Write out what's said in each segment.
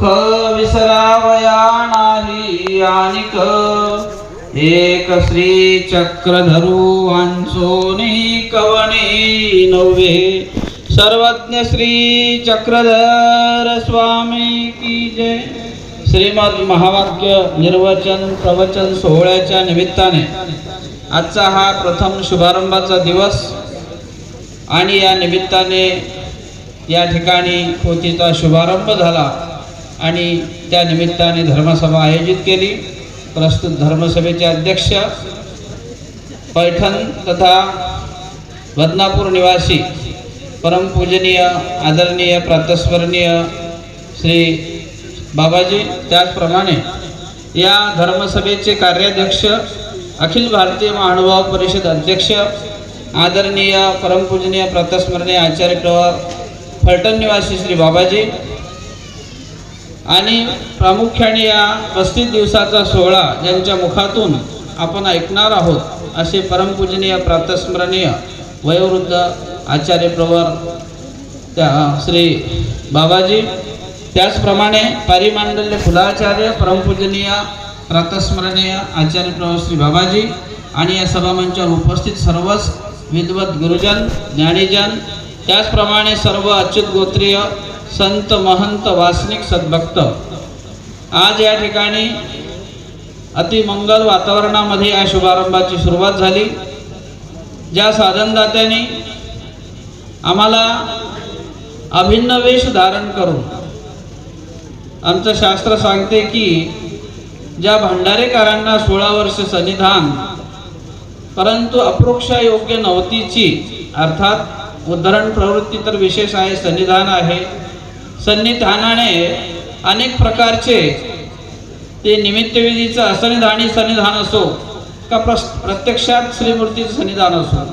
दुःख विसरावया नाही आणिक एक श्री चक्रधरू वांसोनी कवणी नव्हे. सर्वज्ञ श्री चक्रधर स्वामी की जय. श्रीमद महावाक्य निर्वचन प्रवचन सोहळ्याच्या निमित्ताने आजचा हा प्रथम शुभारंभाचा दिवस आणि या निमित्ताने या ठिकाणी पोथीचा शुभारंभ झाला. आणि त्या निमित्ताने धर्मसभा आयोजित केली. प्रस्तुत धर्मसभेचे अध्यक्ष पैठण तथा बदनापूर निवासी परमपूजनीय आदरणीय प्रातस्मरणीय श्री बाबाजी त्याचप्रमाणे या धर्मसभेचे कार्याध्यक्ष अखिल भारतीय महानुभाव परिषद अध्यक्ष आदरणीय परमपूजनीय प्रातस्मरणीय आचार्य प्रवर फलटण निवासी श्री बाबाजी आणि प्रामुख्याने या पस्तीस दिवसाचा सोहळा ज्यांच्या मुखातून आपण ऐकणार आहोत असे परमपूजनीय प्रातस्मरणीय वयोवृद्ध आचार्य प्रवर त्या श्री बाबाजी त्याचप्रमाणे पारिमांडल्य फुलाचार्य परमपूजनीय प्रातस्मरणीय आचार्य प्रवर श्री बाबाजी आणि या सभामंचावर उपस्थित सर्वच विद्वत गुरुजन ज्ञानीजन त्याचप्रमाणे सर्व अच्युत गोत्रीय संत महंत वासनिक सद्भक्त. आज या ठिकाणी अतिमंगल वातावरणामध्ये या शुभारंभाची सुरुवात झाली. ज्या साधनदात्यांनी आम्हाला अभिन्न वेश धारण करून आमचं शास्त्र सांगते की ज्या भंडारेकरांना सोळा वर्ष सन्निधान परंतु अप्रोक्षा योग्य नव्हतीची अर्थात उद्धरण प्रवृत्ती तर विशेष आहे सन्निधान आहे. सन्निधानाने अनेक प्रकारचे ते निमित्तविधीचं असन्निधानी सन्निधान असो का प्रस प्रत्यक्षात श्रीमूर्तीचं सन्निधान असो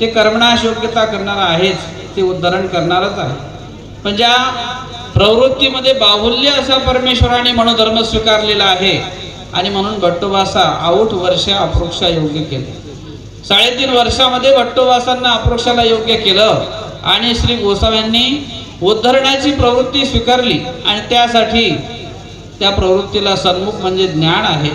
ते कर्मणाश योग्यता करणारं आहेच ते उद्धरण करणारच आहे. पण ज्या प्रवृत्तीमध्ये बाहुल्य असा परमेश्वराने मनोधर्म स्वीकारलेला आहे आणि म्हणून भट्टोबासा आऊट वर्ष अप्रोक्षा योग्य केले. साडेतीन वर्षामध्ये भट्टोबासांना अप्रोक्षाला योग्य केलं आणि श्री गोसाव्यांनी उद्धरणाची प्रवृत्ती स्वीकारली आणि त्यासाठी त्या प्रवृत्तीला सन्मुख म्हणजे ज्ञान आहे.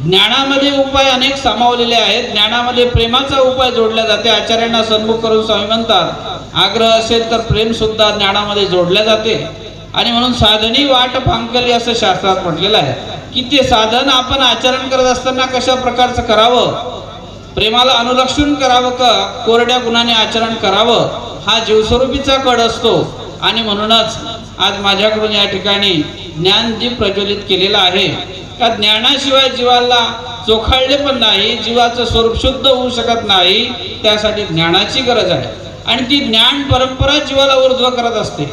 ज्ञानामध्ये उपाय अनेक सामावलेले आहेत. ज्ञानामध्ये प्रेमाचा उपाय जोडला जाते. आचार्यांना सन्मुख करून स्वामी म्हणतात आग्रह असेल तर प्रेम सुद्धा ज्ञानामध्ये जोडल्या जाते. आणि म्हणून साधनी वाट फांकली असं शास्त्रात म्हटलेलं आहे. की ते साधन आपण आचरण करत असताना कशा प्रकारचं करावं? प्रेमाला अनुलक्षून करावं का? कोरड्या गुणाने आचरण करावं? हा जीवस्वरूपीचा कड असतो. आणि म्हणूनच आज माझ्याकडून या ठिकाणी ज्ञानदीप प्रज्वलित केलेला आहे का ज्ञानाशिवाय जीवाला चोखाळले पण नाही जीवाचं स्वरूप शुद्ध होऊ शकत नाही त्यासाठी ज्ञानाची गरज आहे. आणि ती ज्ञान परंपरा जीवाला ऊर्ध्व करत असते.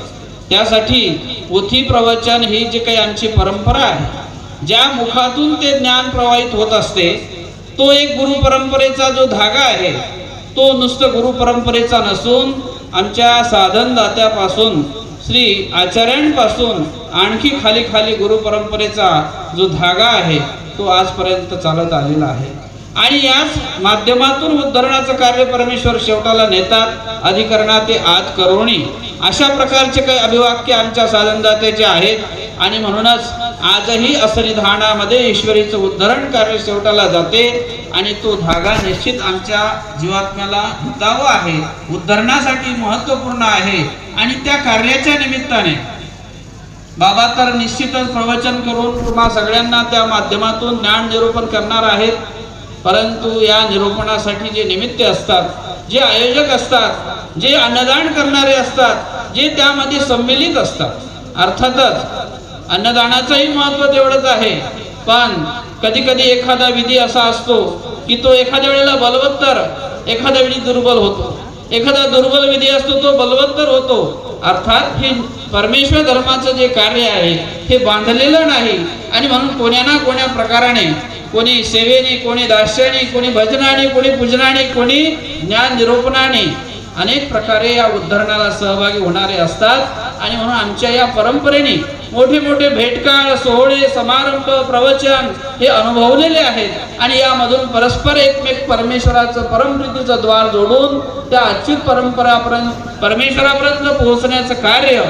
त्यासाठी पोथी प्रवचन ही जी काही आमची परंपरा आहे ज्या मुखातून ते ज्ञान प्रवाहित होत असते तो एक गुरु परंपरेचा जो धागा आहे तो नुसतं गुरु परंपरेचा नसून आमच्या साधनदात्यापासून श्री आचार्यांपासून आणखी खाली खाली गुरु परंपरेचा जो धागा आहे तो आजपर्यंत चालत आलेला आहे. आणि याच माध्यमातून उद्धरणाचं कार्य परमेश्वर शेवटाला नेतात अधिकरणा ते आत करोणी. अशा प्रकारचे काही अभिवाक्य आमच्या साधनदात्याचे आहेत. आणि म्हणूनच आजही असनिधानामध्ये ईश्वरीचं उद्धरण कार्य शेवटाला जाते. आणि तो धागा निश्चित आमच्या जीवात्म्याला हिताव आहे उद्धरणासाठी महत्त्वपूर्ण आहे आणि त्या कार्याच्या निमित्ताने. बाबा तर निश्चितच प्रवचन करून तुम्हा सगळ्यांना त्या माध्यमातून ज्ञान निरूपण करणार आहेत. परंतु या निरूपणासाठी जे निमित्त असतात जे आयोजक असतात जे अन्नदान करणारे असतात जे त्यामध्ये सम्मिलित असतात. अर्थातच अन्नदानाचंही महत्त्व तेवढंच आहे. पण कधी कधी एखादा विधी असा असतो की तो एखाद्या वेळेला बलवत्तर एखाद्या वेळी दुर्बल होतो. एखादा दुर्बल विधी असतो तो बलवत्तर होतो. अर्थात हे परमेश्वर धर्माचं जे कार्य आहे हे बांधलेलं नाही. आणि म्हणून कोण्या ना कोण्या प्रकाराने कोणी सेवेने कोणी दास्याने कोणी भजनाने कोणी पूजनाने कोणी ज्ञान निरोपणाने अनेक प्रकारे या उद्धरणाला सहभागी होणारे असतात. आणि म्हणून आमच्या या परंपरेने मोठे मोठे भेटकाळ सोहळे समारंभ प्रवचन हे अनुभवलेले आहेत. आणि यामधून परस्पर एकमेक परमेश्वराचं परमप्रीतीचं द्वार जोडून त्या अच्युत परंपरापर्यंत परमेश्वरापर्यंत पोहोचण्याचं कार्य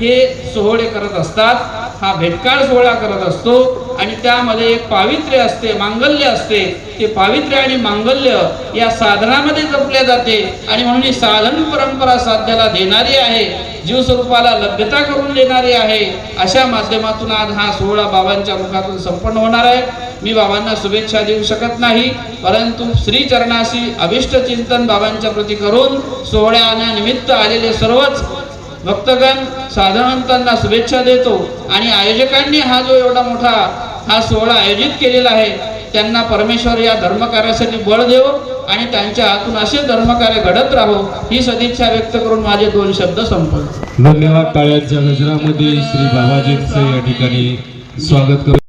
हे सोहळे करत असतात. हा भेटकाळ सोहळा करत असतो. आणि त्यामध्ये एक पावित्र्य असते मांगल्य असते. ते पावित्र्य आणि मांगल्य या साधनामध्ये जपले जाते आणि म्हणून ही साधन परंपरा साध्याला देणारी आहे जीवस्वरूपाला लभ्यता करून देणारी आहे. अशा माध्यमातून आज हा सोहळा बाबांच्या मुखातून संपन्न होणार आहे. मी बाबांना शुभेच्छा देऊ शकत नाही परंतु श्रीचरणाशी अभिष्ट चिंतन बाबांच्या प्रती करून सोहळ्यानिमित्त आलेले सर्वच भक्तगण साधनवंतांना शुभेच्छा देतो. आणि आयोजकांनी हा जो एवढा मोठा हा सोहळा आयोजित केलेला आहे. त्यांना परमेश्वर या धर्मकार्यासाठी बळ देव आणि त्यांच्या हातून असे धर्मकार्य घडत राहो ही सदिच्छा व्यक्त करून माझे दोन शब्द संपले धन्यवाद टाळ्यांच्या गजरामध्ये श्री बाबाजींचं या ठिकाणी स्वागत करू